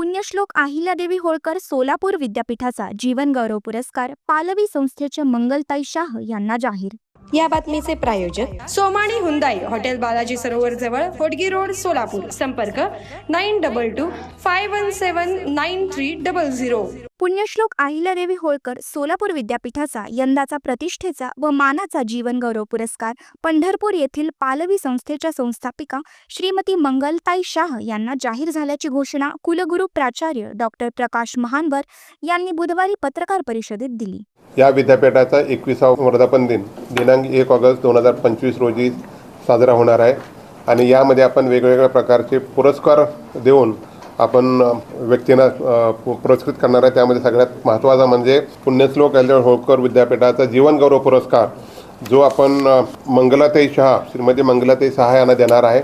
पुण्यश्लोक अहिल्यादेवी होळकर सोलापूर विद्यापीठाचा जीवनगौरव पुरस्कार पालवी संस्थेचे मंगलताई शाह यांना जाहीर या बातमीचे प्रायोजक सोमाणी हुंदाई हॉटेल बालाजी सरोवर जवळ होडगी रोड सोलापूर. संपर्क nine double two five one seven nine three double zero. Punyashlok Ahilyadevi Holkar Solapur विद्यापीठाचा यंदाचा प्रतिष्ठेचा व मानाचा जीवनगौरव पुरस्कार पंढरपूर येथील पालवी संस्थेच्या संस्थापिका श्रीमती मंगलताई शाह यांना जाहीर झाल्याची घोषणा कुलगुरू प्राचार्य डॉक्टर प्रकाश महानवर यांनी बुधवारी पत्रकार परिषदेत दिली. या विद्यापीठाचा एकविसावा वर्धापन दिन दिनांक एक ऑगस्ट दोन हजार पंचवीस रोजी साजरा होणार आहे. आणि यामध्ये आपण वेगवेगळ्या प्रकारचे पुरस्कार देऊन आपण व्यक्तींना पु- पुरस्कृत करणार आहे. त्यामध्ये सगळ्यात महत्त्वाचा म्हणजे पुण्यश्लोक अहिल्यादेवी होळकर विद्यापीठाचा जीवनगौरव पुरस्कार जो आपण मंगलाताई शहा श्रीमती मंगलाताई शहा यांना देणार आहे.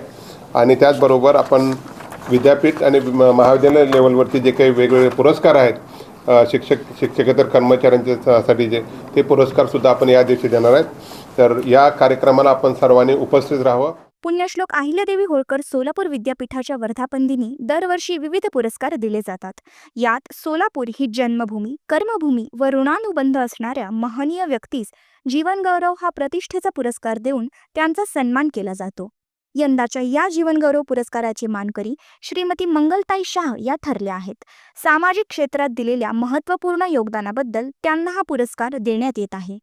आणि त्याचबरोबर आपण विद्यापीठ आणि महाविद्यालय लेवलवरती जे काही वेगवेगळे पुरस्कार आहेत शिक्षक शिक्षकेतर कर्मचाऱ्यांच्यासाठी साठीचे ते पुरस्कारसुद्धा आपण या दिवशी देणार आहेत. तर या कार्यक्रमाला आपण सर्वांनी उपस्थित राहावं. पुण्यश्लोक अहिल्यादेवी होळकर सोलापूर विद्यापीठाच्या वर्धापन दिनी दरवर्षी विविध पुरस्कार दिले जातात. यात सोलापूर ही जन्मभूमी कर्मभूमी व ऋणानुबंध असणाऱ्या महनीय व्यक्तीस जीवनगौरव हा प्रतिष्ठेचा पुरस्कार देऊन त्यांचा सन्मान केला जातो. यंदाच्या या जीवनगौरव पुरस्काराचे मानकरी श्रीमती मंगलताई शाह या ठरल्या आहेत. सामाजिक क्षेत्रात दिलेल्या महत्त्वपूर्ण योगदानाबद्दल त्यांना हा पुरस्कार देण्यात येत आहे.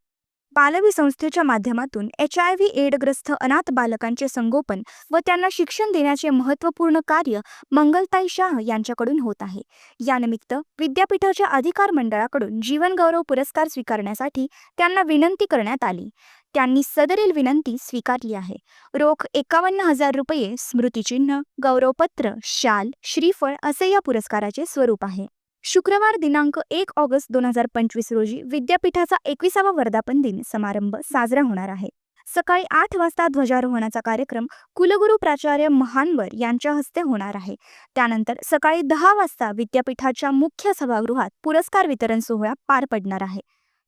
बालवी संस्थेच्या माध्यमातून एच आय व्ही एडग्रस्त अनाथ बालकांचे संगोपन व त्यांना शिक्षण देण्याचे महत्त्वपूर्ण कार्य मंगलताई शाह यांच्याकडून होत आहे. यानिमित्त विद्यापीठाच्या अधिकार मंडळाकडून जीवनगौरव पुरस्कार स्वीकारण्यासाठी त्यांना विनंती करण्यात आली. त्यांनी सदरील विनंती स्वीकारली आहे. रोख एकावन्न हजार रुपये स्मृतिचिन्ह गौरवपत्र शाल श्रीफळ असे या पुरस्काराचे स्वरूप आहे. शुक्रवार दिनांक एक ऑगस्ट दोन हजार पंचवीस रोजी विद्यापीठाचा एकविसावा वर्धापन दिन समारंभ साजरा होणार आहे. सकाळी आठ वाजता ध्वजारोहणाचा कार्यक्रम कुलगुरू प्राचार्य महानवर यांच्या हस्ते होणार आहे. त्यानंतर सकाळी दहा वाजता विद्यापीठाच्या मुख्य सभागृहात पुरस्कार वितरण सोहळा पार पडणार आहे.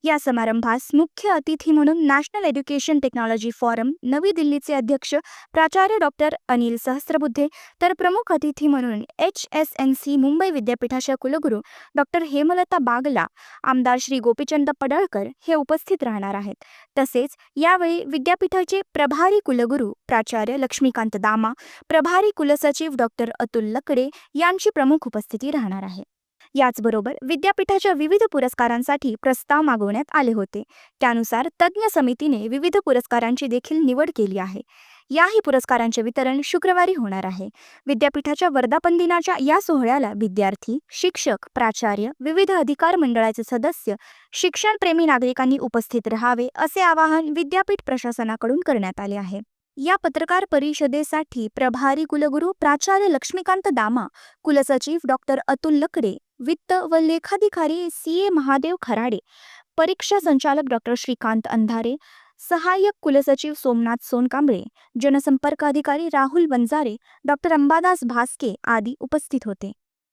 या समारंभास मुख्य अतिथी म्हणून नॅशनल एज्युकेशन टेक्नॉलॉजी फॉरम नवी दिल्लीचे अध्यक्ष प्राचार्य डॉक्टर अनिल सहस्त्रबुद्धे तर प्रमुख अतिथी म्हणून H S N C Mumbai विद्यापीठाच्या कुलगुरू डॉक्टर हेमलता बागला आमदार श्री गोपीचंद पडळकर हे उपस्थित राहणार आहेत. तसेच यावेळी विद्यापीठाचे प्रभारी कुलगुरू प्राचार्य लक्ष्मीकांत दामा प्रभारी कुलसचिव डॉक्टर अतुल लकडे यांची प्रमुख उपस्थिती राहणार आहे. याचबरोबर विद्यापीठाच्या विविध पुरस्कारांसाठी प्रस्ताव मागवण्यात आले होते. त्यानुसार तज्ज्ञ समितीने विविध पुरस्कारांची देखील निवड केली आहे. याही पुरस्कारांचे वितरण शुक्रवारी होणार आहे. विद्यापीठाच्या वर्धापन दिनाच्या या सोहळ्याला विद्यार्थी शिक्षक प्राचार्य विविध अधिकार मंडळाचे सदस्य शिक्षणप्रेमी नागरिकांनी उपस्थित राहावे असे आवाहन विद्यापीठ प्रशासनाकडून करण्यात आले आहे. या पत्रकार परिषदेसाठी प्रभारी कुलगुरू प्राचार्य लक्ष्मीकांत दामा कुलसचिव डॉक्टर अतुल लकडे वित्त व लेखाधिकारी सी. ए. महादेव खराडे परीक्षा संचालक डॉक्टर श्रीकांत अंधारे सहाय्यक कुलसचिव सोमनाथ सोनकांबळे जनसंपर्क अधिकारी राहुल बंजारे डॉक्टर अंबादास भास्के आदी उपस्थित होते.